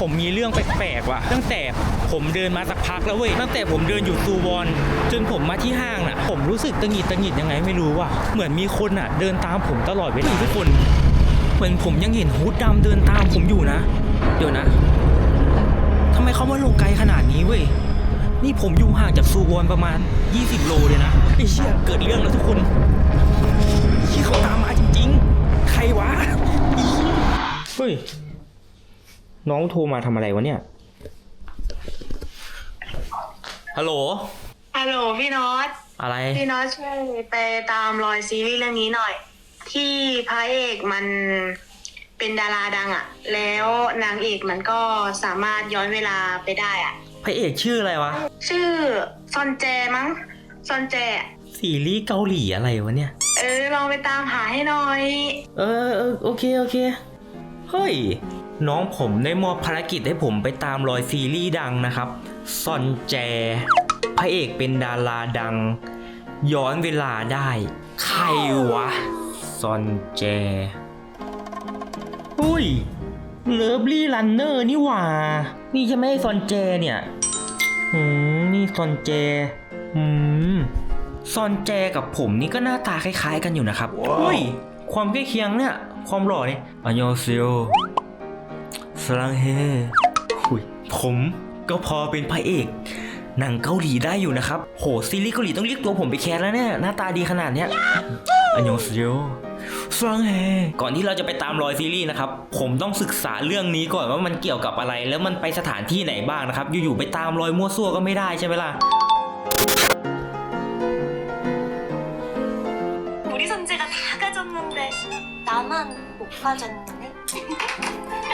ผมมีเรื่องแปลกๆว่ะ ตั้งแต่ผมเดินมาสักพักแล้วเว้ย ตั้งแต่ผมเดินอยู่ซูวอนจนผมมาที่ห้างน่ะ ผมรู้สึกตังหงิดตังหงิดยังไงไม่รู้ว่ะ เหมือนมีคนอะ เดินตามผมตลอดเวลาทุกคน เหมือนผมยังเห็นฮูดดำเดินตามผมอยู่นะ เดี๋ยวนะทำไมเขามาลงไกลขนาดนี้เว้ย นี่ผมอยู่ห่างจากซูวอนประมาณ 20 โลเลยนะไอ้เชี่ยเกิดเรื่องแล้วทุกคนเชี่ยเขาตามมาจริงๆ ใครวะ เฮ้ย น้องโทรมาทำอะไรวะเนี่ย ฮัลโหล ฮัลโหลพี่น็อต อะไร พี่น็อตช่วยไปตามรอยซีรีส์เรื่องนี้หน่อย ที่พระเอกมันเป็นดาราดังอะแล้วนางเอกมันก็สามารถย้อนเวลาไปได้อะพระเอกชื่ออะไรวะ ชื่อซอนแจมั้งซอนแจ ซีรีส์เกาหลีอะไรวะเนี่ย เออลองไปตามหาให้หน่อย เออเออโอเค โอเค เฮ้ย น้องผมได้มอบภารกิจให้ผมไปตามรอยซีรีส์ดังนะครับ ซอนแจ พระเอกเป็นดาราดัง ย้อนเวลาได้ ใครวะ ซอนแจเฮ้ยเลิฟลี่รันเนอร์นี่หว่า นี่ใช่ไหมไอ้ซอนแจเนี่ยอืมนี่ซอนแจ อืม ซอนแจกับผมนี่ก็หน้าตาคล้ายๆกันอยู่นะครับเฮ้ย ความใกล้เคียงเนี่ย ความหล่อเนี่ยอันยองเซโอ สลังเฮหุยผมก็พอเป็นพระเอก หนังเกาหลีได้อยู่นะครับ โห ซีรีส์เกาหลีต้องเรียกตัวผมไปแคสแล้วเนี่ย หน้าตาดีขนาดเนี้ยอันยองเซโอสลังเฮก่อนที่เราจะไปตามรอยซีรีส์นะครับ ผมต้องศึกษาเรื่องนี้ก่อนว่ามันเกี่ยวกับอะไร แล้วมันไปสถานที่ไหนบ้างนะครับ อยู่ๆไปตามรอยมั่วซั่วก็ไม่ได้ใช่ไหมล่ะ 우리 선재가 다 가졌는데 나만 못 가졌네.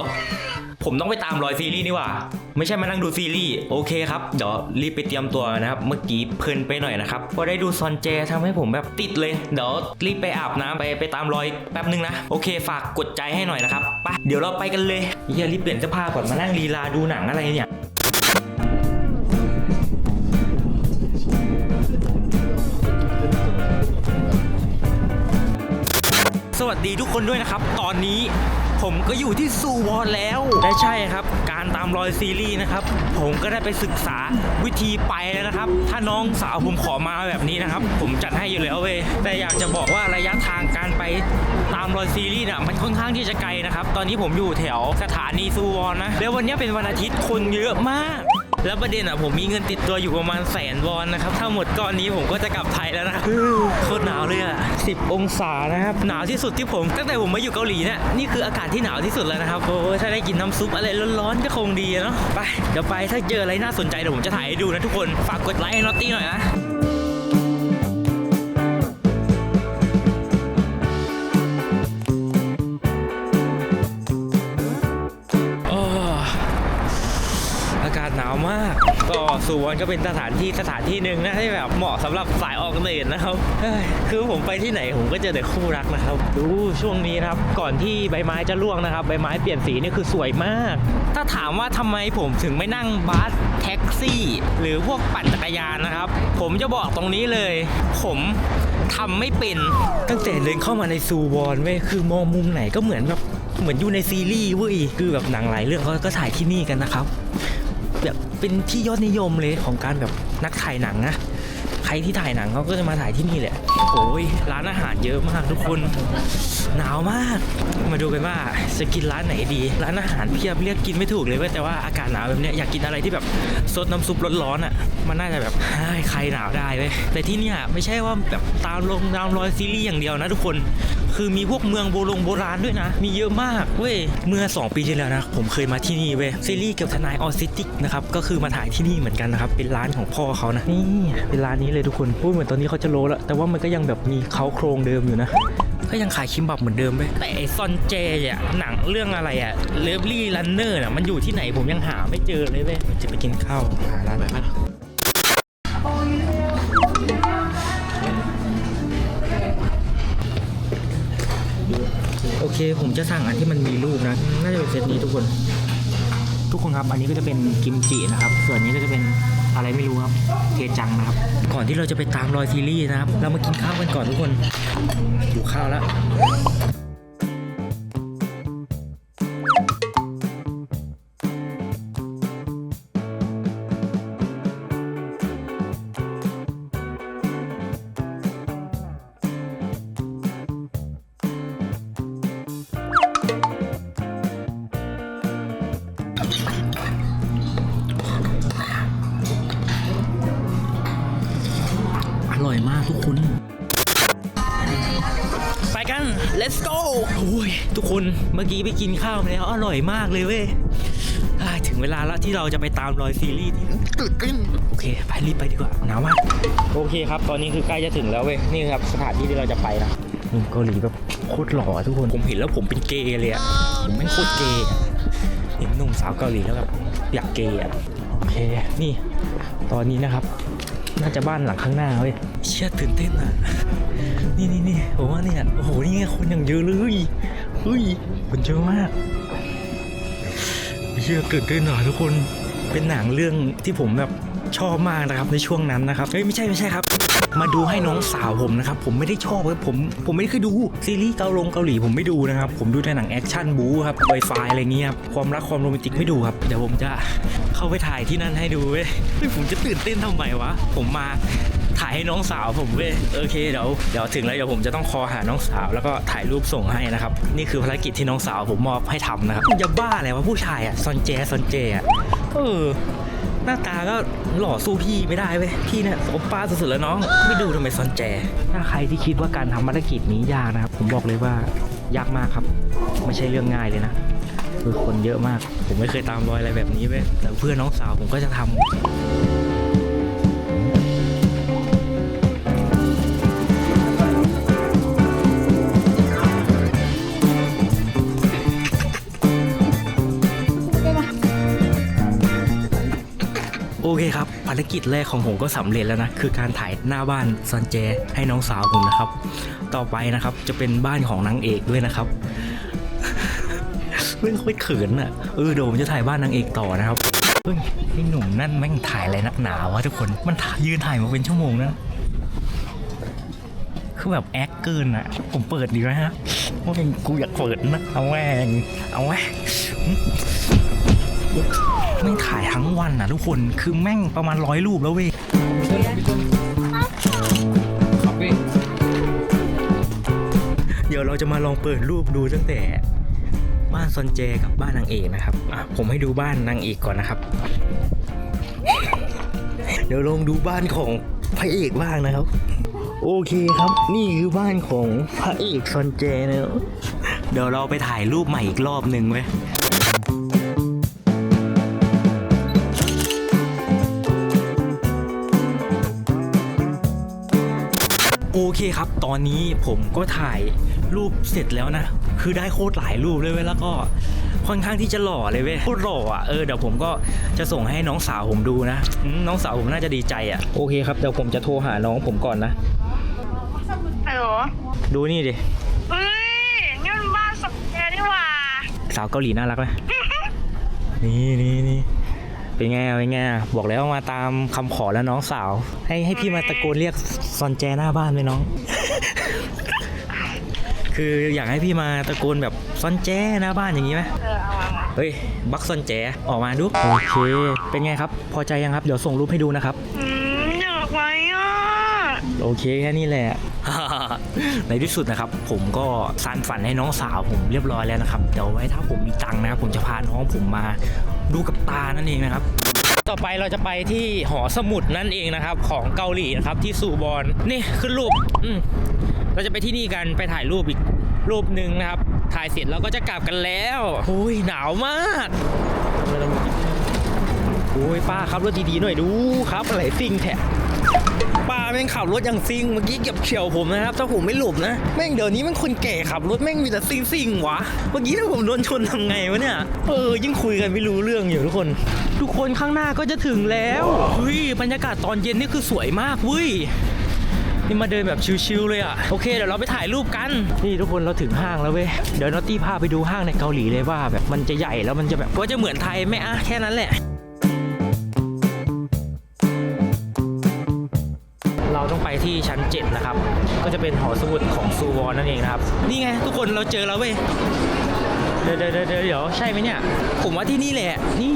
ยวผมต้องไปตามรอยซีรีส์นี่ว่า ไม่ใช่มานั่งดูซีรีส์โอเคครับ เดี๋ยวรีบไปเตรียมตัวนะครับ เมื่อกี้เพลินไปหน่อยนะครับพอได้ดูซอนเจทำให้ผมแบบติดเลย เดี๋ยวรีบไปอาบน้ำไปไปตามรอยแป๊บนึงนะ โอเค ฝากกดใจให้หน่อยนะครับไปเดี๋ยวเราไปกันเลยเฮียรีบเปลี่ยนเสื้อผ้าก่อนมานั่งลีลาดูหนังอะไรเนี่ยสวัสดีทุกคนด้วยนะครับ ตอนนี้ ผมก็อยู่ที่ซูวอนแล้วและใช่ครับ การตามรอยซีรีส์นะครับ ผมก็ได้ไปศึกษาวิธีไปแล้วนะครับ ถ้าน้องสาวผมขอมาแบบนี้นะครับ ผมจัดให้อยู่แล้วเว้ยแต่อยากจะบอกว่าระยะทางการไปตามรอยซีรีส์น่ะมันค่อนข้างที่จะไกลนะครับ ตอนนี้ผมอยู่แถวสถานีซูวอนนะแล้ววันนี้เป็นวันอาทิตย์คนเยอะมาก แล้วประเด็นอะผมมีเงินติดตัวอยู่ประมาณแสนวอนนะครับ ถ้าหมดก้อนนี้ผมก็จะกลับไทยแล้วนะครับโคตรหนาวเลยอะสิบองศานะครับ หนาวที่สุดที่ผมตั้งแต่ผมมาอยู่เกาหลีเนี่ยนี่คืออากาศที่หนาวที่สุดแล้วนะครับโอ้ถ้าได้กินน้ำซุปอะไรร้อนๆก็คงดีเนาะไปเดี๋ยวไปถ้าเจออะไรน่าสนใจเดี๋ยวผมจะถ่ายให้ดูนะทุกคนฝากกดไลค์ให้นอตตี้หน่อยนะ มาก ก็สุวรรณก็เป็นสถานที่สถานที่หนึ่งนะที่แบบเหมาะสำหรับสายออกเดทนะครับคือผมไปที่ไหนผมก็เจอแต่คู่รักนะครับ ดูช่วงนี้นะครับก่อนที่ใบไม้จะร่วงนะครับ ใบไม้เปลี่ยนสีนี่คือสวยมาก ถ้าถามว่าทำไมผมถึงไม่นั่งบัสแท็กซี่ หรือพวกปั่นจักรยานนะครับ ผมจะบอกตรงนี้เลย ผมทำไม่เป็นตั้งแต่เดินเข้ามาในซูวอนเว้ยคือมองมุมไหนก็เหมือนแบบเหมือนอยู่ในซีรีส์เว้ยคือแบบหนังหลายเรื่องเขาก็ถ่ายที่นี่กันนะครับ แบบเป็นที่ยอดนิยมเลยของการแบบนักถ่ายหนังนะใครที่ถ่ายหนังเขาก็จะมาถ่ายที่นี่แหละโอ้ยร้านอาหารเยอะมากทุกคน หนาวมาก มาดูกันว่าจะกินร้านไหนดี ร้านอาหารเพียบเรียกกินไม่ถูกเลยเว้ยแต่ว่าอากาศหนาวแบบเนี้ยอยากกินอะไรที่แบบซดน้ำซุปร้อนๆอะมันน่าจะแบบให้ใครหนาวได้เว้ยแต่ที่เนี่ยไม่ใช่ว่าแบบตามลงตามรอยซีรีส์อย่างเดียวนะทุกคนคือมีพวกเมืองโบรงโบราณด้วยนะ มีเยอะมากเว้ย เมื่อ 2 ปีที่แล้วนะ ผมเคยมาที่นี่เว้ย ซีรีส์เกี่ยวกับทนายออซิติกนะครับ ก็คือมาถ่ายที่นี่เหมือนกันนะครับ เป็นร้านของพ่อเขานะ นี่ เป็นร้านนี้เลยทุกคนพูดเหมือนตอนนี้เขาจะโลแล้ว แต่ว่ามันก็ยังแบบมีเขาโครงเดิมอยู่นะ ก็ยังขายคิมบับเหมือนเดิมไปแต่ไอซอนเจอะหนังเรื่องอะไรอะเลฟลี่รันเนอร์น่ะมันอยู่ที่ไหนผมยังหาไม่เจอเลยเว้ยจะไปกินข้าวหาร้านไหนบ้างโอเค ผมจะสั่งอันที่มันมีรูปนะ น่าจะเป็นเซตนี้ทุกคน ทุกคนครับ อันนี้ก็จะเป็นกิมจินะครับ ส่วนนี้ก็จะเป็น อะไรไม่รู้ครับเทจังนะครับ ก่อนที่เราจะไปตามรอยซีรีส์นะครับ เรามากินข้าวกันก่อนทุกคนอยู่ข้าวแล้ว ร่อยมากทุกคน ไปกัน let's go โอ้ยทุกคนเมื่อกี้ไปกินข้าวมาแล้วอร่อยมากเลยเว้ยอ่าถึงเวลาแล้วที่เราจะไปตามรอยซีรีส์ที่ตื่นเต้นโอเค ไปรีบไปดีกว่าหนาวมากโอเคครับ ตอนนี้คือใกล้จะถึงแล้วเว้ยนี่ครับสถานที่ที่เราจะไปนะหนุ่มเกาหลีแบบโคตรหล่ออะทุกคนผมเห็นแล้วผมเป็นเกย์เลยอะผมไม่งโคตรเกย์อะเห็นหนุ่มสาวเกาหลีแล้วแบบอยากเกย์อะโอเคนี่ ตอนนี้นะครับ น่าจะบ้านหลังข้างหน้าเว้ยเชี่ยตื่นเต้นอะ นี่นี่นี่ผมว่าเนี่ยโอ้โหนี่ไงคนอย่างเยอะเลยเฮ้ยคนเยอะมากเชี่ยตื่นเต้นอะทุกคนเป็นหนังเรื่องที่ผมแบบชอบมากนะครับในช่วงนั้นนะครับเฮ้ยไม่ใช่ไม่ใช่ครับ มาดูให้น้องสาวผมนะครับผมไม่ได้ชอบเลยผมผมไม่ได้เคยดูซีรีส์เกาหลงเกาหลีผมไม่ดูนะครับผมดูแต่หนังแอคชั่นบู๊ครับไวไฟอะไรเงี้ยครับความรักความโรแมนติกไม่ดูครับเดี๋ยวผมจะเข้าไปถ่ายที่นั่นให้ดูเว้ยเฮ้ยผมจะตื่นเต้นทำไมวะผมมาถ่ายให้น้องสาวผมเว้ยโอเคเดี๋ยวเดี๋ยวถึงแล้วเดี๋ยวผมจะต้องคอหาน้องสาว แล้วก็ถ่ายรูปส่งให้นะครับ นี่คือภารกิจที่น้องสาวผมมอบให้ทำนะครับจะบ้าอะไรวะผู้ชายอะซอนเจซอนเจอะเออ น้าตาก็หล่อสู้พี่ไม่ได้เว้ยพี่เนี่ยผมป้าสุดๆแล้วน้อง ไม่ดูทำไมซอนแจ ถ้าใครที่คิดว่าการทำภารกิจนี้ยากนะครับ ผมบอกเลยว่ายากมากครับ ไม่ใช่เรื่องง่ายเลยนะ คือคนเยอะมาก ผมไม่เคยตามรอยอะไรแบบนี้เว้ยแต่เพื่อนน้องสาวผมก็จะทำ อเคครับ ภารกิจแรกของผมก็สำเร็จแล้วนะ คือการถ่ายหน้าบ้านซอนเจให้น้องสาวผมนะครับ ต่อไปนะครับจะเป็นบ้านของนางเอกด้วยนะครับเรื่องโคตรเขินอะเออเดี๋ยวผมจะถ่ายบ้านนางเอกต่อนะครับเฮ้ยไอ้หนุ่มนั่นแม่งถ่ายอะไรนักหนาวะทุกคนมันถ่ายยืนถ่ายมาเป็นชั่วโมงนะคือแบบแอคเกินอะ ผมเปิดดีไหมฮะว่าเป็นกูอยากเปิดนะ เอาแม่งเอาแม่ง แม่งถ่ายทั้งวันนะทุกคนคือแม่งประมาณร้อยรูปแล้วเว้ยเดี๋ยวเราจะมาลองเปิดรูปดูตั้งแต่บ้านซอนเจกับบ้านนางเอกนะครับอะผมให้ดูบ้านนางเอกก่อนนะครับ เดี๋ยวลองดูบ้านของพระเอกบ้างนะครับ โอเคครับนี่คือบ้านของพระเอกซอนเจนะเดี๋ยวเราไปถ่ายรูปใหม่อีกรอบหนึ่งไว้ เคครับ ตอนนี้ผมก็ถ่ายรูปเสร็จแล้วนะ คือได้โคตรหลายรูปเลยเว้ยแล้วก็ค่อนข้างที่จะหล่อเลยเว้ยโคตรหล่ออะเออเดี๋ยวผมก็จะส่งให้น้องสาวผมดูนะอืมน้องสาวผมน่าจะดีใจอะโอเคครับเดี๋ยวผมจะโทรหาน้องผมก่อนนะ ฮัลโหลดูนี่ดิเฮ้ยนี่มันบ้านสมเด็จนี่หว่าสาวเกาหลีน่ารักไหมนี่นี่นี่ เป็นไงอะเป็นไงอะบอกแล้วมาตามคำขอแล้วน้องสาว ให้ให้พี่มาตะโกนเรียกซอนแจหน้าบ้านไหมน้อง คืออยากให้พี่มาตะโกนแบบซอนแจหน้าบ้านอย่างนี้ไหมเออเอามามาเฮ้ยบักซอนแจออกมาดูโอเคเป็นไงครับ พอใจยังครับเดี๋ยวส่งรูปให้ดูนะครับอืมอยากไว้อะโอเคแค่นี้แหละในที่สุดนะครับ ผมก็สานฝันให้น้องสาวผมเรียบร้อยแล้วนะครับเดี๋ยวไว้ถ้าผมมีตังค์นะครับผมจะพาน้องผมมา ดูกับตานั่นเองนะครับ ต่อไปเราจะไปที่หอสมุดนั่นเองนะครับ ของเกาหลีนะครับที่ซูบอนนี่ขึ้นรูปอืเราจะไปที่นี่กันไปถ่ายรูปอีกรูปหนึ่งนะครับ ถ่ายเสร็จเราก็จะกลับกันแล้วโอ้ยหนาวมากโอ้ยป้าครับรถดีๆหน่อยดูครับอะไรซิ่งแท็ป้ แม่งขับรถอย่างซิงเมื่อกี้เก็บเฉียวผมนะครับถ้าผมไม่หลบนะแม่งเดี๋ยวนี้แม่งคนแก่ขับรถแม่งมีแต่ซิงซิงๆวะเมื่อกี้ถ้าผมโดนชนทำไงวะเนี่ยเออยิ่งคุยกันไม่รู้เรื่องอยู่ทุกคน ทุกคนข้างหน้าก็จะถึงแล้วเฮ้ยบรรยากาศตอนเย็นนี่คือสวยมากเว้ยนี่มาเดินแบบชิลๆเลยอะโอเคเดี๋ยวเราไปถ่ายรูปกันนี่ทุกคนเราถึงห้างแล้วเว้ยเดี๋ยวนอตตี้พาไปดูห้างในเกาหลีเลยว่าแบบมันจะใหญ่แล้วมันจะแบบว่าจะเหมือนไทยไหมอะแค่นั้นแหละ ที่ชั้น 7 นะครับ ก็จะเป็นหอสมุดของซูวอนนั่นเองนะครับ นี่ไง ทุกคนเราเจอแล้วเว้ย เดี๋ยวเดี๋ยวเดี๋ยวใช่ไหมเนี่ย ผมว่าที่นี่แหละ นี่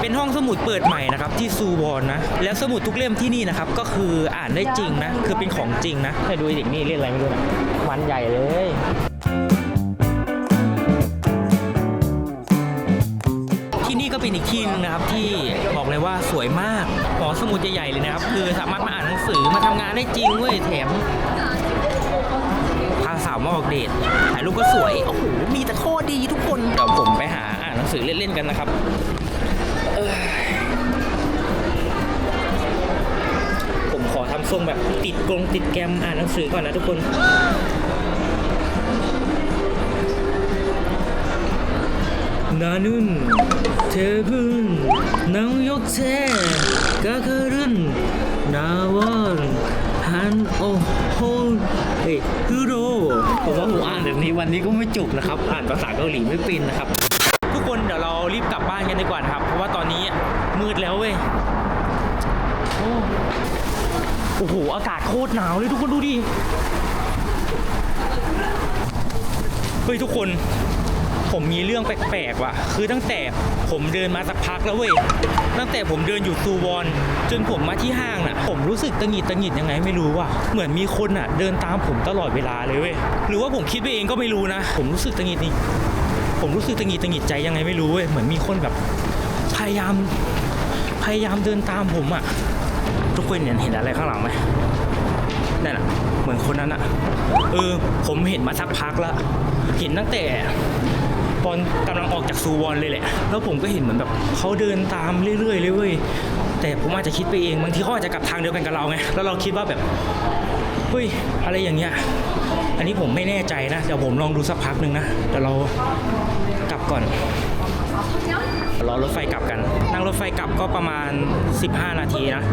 เป็นห้องสมุดเปิดใหม่นะครับที่ซูวอนนะ แล้วสมุดทุกเล่มที่นี่นะครับ ก็คืออ่านได้จริงนะ คือเป็นของจริงนะให้ดูอ้เด็กนี่เล่นอะไรไม่รู้นะมันใหญ่เลย ก็เป็นอีกที่นึงนะครับที่บอกเลยว่าสวยมากหอสมุดใหญ่ๆเลยนะครับ คือสามารถมาอ่านหนังสือมาทำงานได้จริงเว้ยแถมพาสาวมาออกเดทถ่ายรูปก็สวยโอ้โหมีแต่ข้อดีทุกคนเดี๋ยวผมไปหาอ่านหนังสือเล่นๆกันนะครับผมขอทำทรงแบบติดกรงติดแกมอ่านหนังสือก่อนนะทุกคน 나는 대분 낭역체 가가른 나원 한어홀 ฮ้ยฮึโรผมว่าผมอ่านแบบนี้วันนี้ก็ไม่จบนะครับ อ่านภาษาเกาหลีไม่เป็นนะครับ ทุกคนเดี๋ยวเรารีบกลับบ้านกันดีกว่านะครับ เพราะว่าตอนนี้มืดแล้วเว้ย โอ้โอ้โห อากาศโคตรหนาวเลยทุกคนดูดิ เฮ้ยทุกคน ผมมีเรื่องแปลกๆว่ะ คือตั้งแต่ผมเดินมาสักพักแล้วเว้ย ตั้งแต่ผมเดินอยู่ซูวอนจนผมมาที่ห้างน่ะ ผมรู้สึกตังหงิดตังหงิดยังไงไม่รู้ว่ะ เหมือนมีคนอะ เดินตามผมตลอดเวลาเลยเว้ย หรือว่าผมคิดไปเองก็ไม่รู้นะ ผมรู้สึกตังหงิดนี่ ผมรู้สึกตังหงิดตังหงิดใจยังไงไม่รู้เว้ย เหมือนมีคนแบบ พยายาม พยายามเดินตามผมอะ ทุกคนเห็นเห็นอะไรข้างหลังไหมนั่นอะ เหมือนคนนั้นอะ เออ ผมเห็นมาสักพักแล้วเห็นตั้งแต่ อนกำลังออกจากซูวอนเลยแหละ แล้วผมก็เห็นเหมือนแบบเขาเดินตามเรื่อยๆเลยเว้ยแต่ผมอาจจะคิดไปเองบางทีเขาอาจจะกลับทางเดียวกันกับเราไงแล้วเราคิดว่าแบบเฮ้ยอะไรอย่างเงี้ยอันนี้ผมไม่แน่ใจนะเดี๋ยวผมลองดูสักพักหนึ่งนะเดี๋ยวเรากลับก่อน รอรถไฟกลับกัน นั่งรถไฟกลับก็ประมาณ 15 นาทีนะ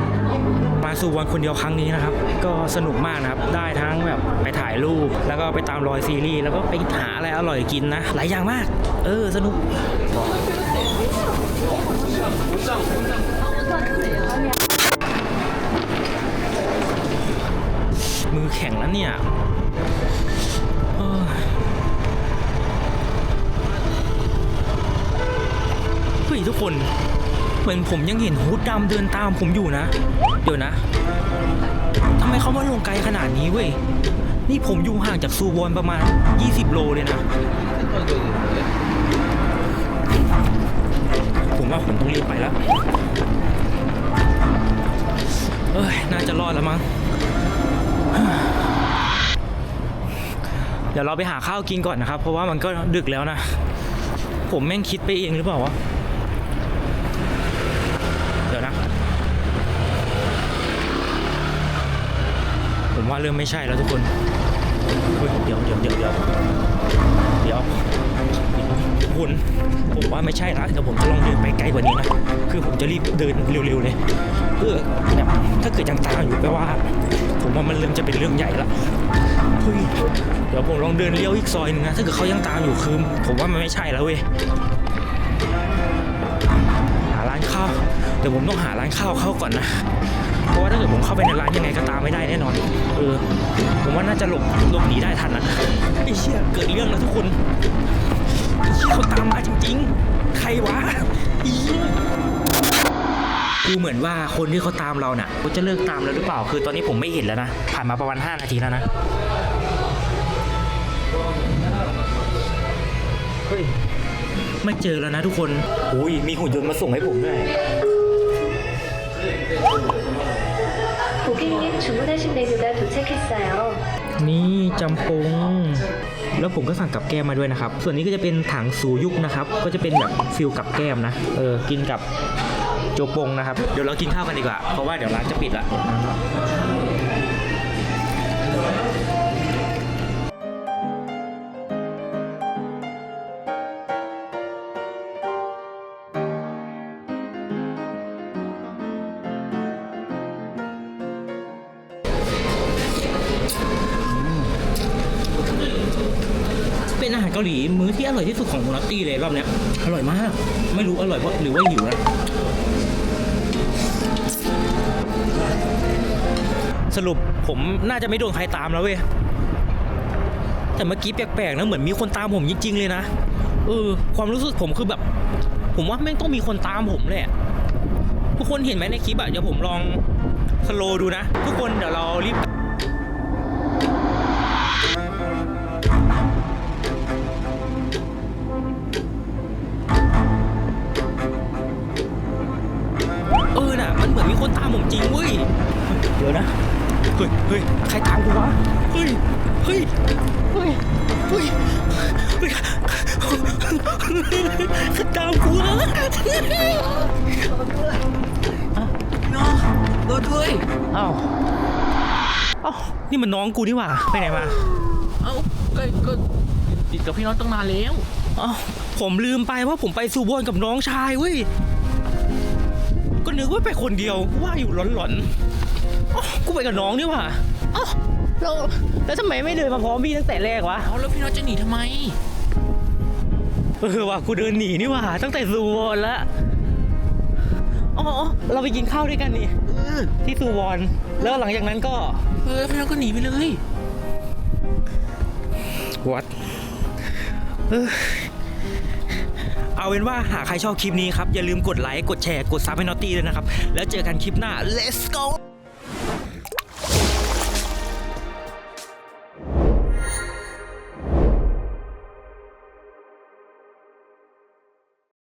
มาสู่วันคนเดียวครั้งนี้นะครับ ก็สนุกมากนะครับ ได้ทั้งแบบไปถ่ายรูป แล้วก็ไปตามรอยซีรีส์ แล้วก็ไปหาอะไรอร่อยกินนะ หลายอย่างมาก เออ สนุกมือแข็งแล้วเนี่ย ทุกคน เหมือนผมยังเห็นฮูดดำเดินตามผมอยู่นะ เดี๋ยวนะทำไมเขามาลงไกลขนาดนี้เว้ย นี่ผมอยู่ห่างจากซูวอนประมาณ 20 โลเลยนะ ผมว่าผมต้องรีบไปแล้วเอ้ย น่าจะรอดแล้วมั้ง เดี๋ยวเราไปหาข้าวกินก่อนนะครับ เพราะว่ามันก็ดึกแล้วนะ ผมแม่งคิดไปเองหรือเปล่าวะ เดี๋ยวนะ ผม ว่าเริ่มไม่ใช่แล้วทุกคนเดี๋ยวเดี๋ยวเดี๋ยวเดี๋ยวเดี๋ยวทุกคนผมว่าไม่ใช่ละเดี๋ยวผมจะลองเดินไปไกลกว่านี้นะคือผมจะรีบเดินเร็วๆเลยเพื่อแบบถ้าเกิดยังตามอยู่แปลว่า ผมว่ามันเริ่มจะเป็นเรื่องใหญ่ละเฮ้ยเดี๋ยวผมลองเดินเลี้ยวอีกซอยหนึงนะถ้าเกิดเขายังตามอยู่คือผมว่ามันไม่ใช่แล้วเว้ยหาร้านข้าวเดี๋ยวผมต้องหาร้านข้าวเข้าก่อนนะ เพราะว่าถ้าเกิดผมเข้าไปในร้านยังไงก็ตามไม่ได้แน่นอน เออ ผมว่าน่าจะหลบหลบหนีได้ทันนะไอ้เชี่ยเกิดเรื่องแล้วทุกคนไอ้เชี่ยเขาตามมาจริง ๆ ใครวะอีดูเหมือนว่าคนที่เขาตามเราน่ะเขาจะเลิกตามแล้วหรือเปล่า คือตอนนี้ผมไม่เห็นแล้วนะ ผ่านมาประมาณ 5 นาทีแล้วนะ เฮ้ย ไม่เจอแล้วนะทุกคนอุ้ยมีหุ่นยนต์มาส่งให้ผมด้วย 고객님 주문하신 메뉴가 도착했어요. นี่จำปง แล้วผมก็สั่งกับแก้มมาด้วยนะครับ ส่วนนี้ก็จะเป็นถังสูยุกนะครับ ก็จะเป็นแบบฟิลกับแก้มนะ เออ กินกับ โจปงนะครับ เดี๋ยวเรากินข้าวกันดีกว่า เพราะว่าเดี๋ยวร้านจะปิดละ หาหลีมื้อที่อร่อยที่สุดของนัตตี้เลยรอบเนี้ยอร่อยมาก ไม่รู้อร่อยเพราะหรือว่าหิวนะสรุปผมน่าจะไม่โดนใครตามแล้วเว้ยแต่เมื่อกี้แปลกๆนะเหมือนมีคนตามผมจริงๆเลยนะเออความรู้สึกผมคือแบบ ผมว่าแม่งต้องมีคนตามผมเลยอะทุกคนเห็นไหมในคลิปอะเดี๋ยวผมลองสโลดูนะ ทุกคนเดี๋ยวเรารีบ ผมจริงเว้ย เดี๋ยวนะ เฮ้ยเฮ้ยใครตามกูวะ เฮ้ย เฮ้ย เฮ้ย เฮ้ยเฮ้ยใครตามกูนะน้องรถด้วยเอ้าเอ้านี่มันน้องกูนี่หว่า ไปไหนมา เอ้าก็ก็ติดกับพี่น้องตั้งนานแล้ว เอ้าผมลืมไปว่าผมไปสูบอนกับน้องชายเว้ยก็ นึกว่าไปคนเดียวว่าอยู่หลอนๆเอ้ากูไปกับน้องนี่หว่าเอ้าแล้วแล้วทำไมไม่เดินมาพร้อมพี่ตั้งแต่แรกวะเอาแล้วพี่น้องจะหนีทำไม เออว่ะกูเดินหนีนี่หว่า ตั้งแต่ซูวอนละอ๋อเราไปกินข้าวด้วยกันนี่เออที่ซูวอน แล้วหลังจากนั้นก็ เออพี่น้องก็หนีไปเลยวัด เอาเป็นว่าหากใครชอบคลิปนี้ครับ อย่าลืมกดไลค์ กดแชร์ กดซับให้นอตตี้ด้วยนะครับ แล้วเจอกันคลิปหน้า let's go